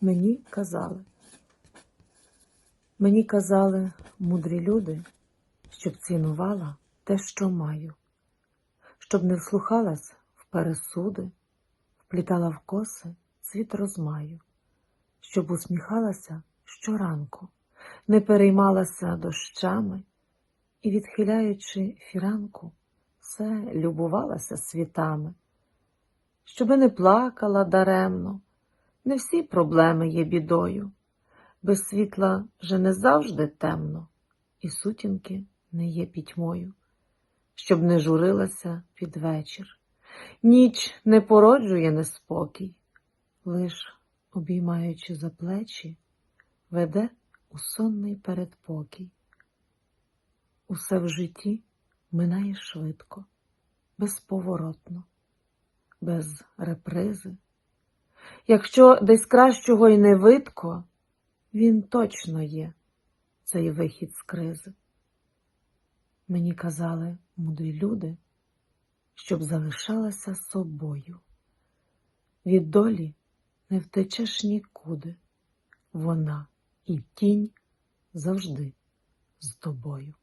Мені казали. Мені казали мудрі люди, щоб цінувала те, що маю, щоб не вслухалась в пересуди, вплітала в коси цвіт розмаю, щоб усміхалася щоранку, не переймалася дощами і, відхиляючи фіранку, все любувалася світами, щоби не плакала даремно, не всі проблеми є бідою. Без світла вже не завжди темно, і сутінки не є пітьмою, щоб не журилася під вечір. Ніч не породжує неспокій, лиш, обіймаючи за плечі, веде у сонний передпокій. Усе в житті минає швидко, безповоротно, без репризи. Якщо десь кращого й не видко, він точно є, цей вихід з кризи. Мені казали мудрі люди, щоб залишалася собою. Від долі не втечеш нікуди, вона і тінь завжди з тобою.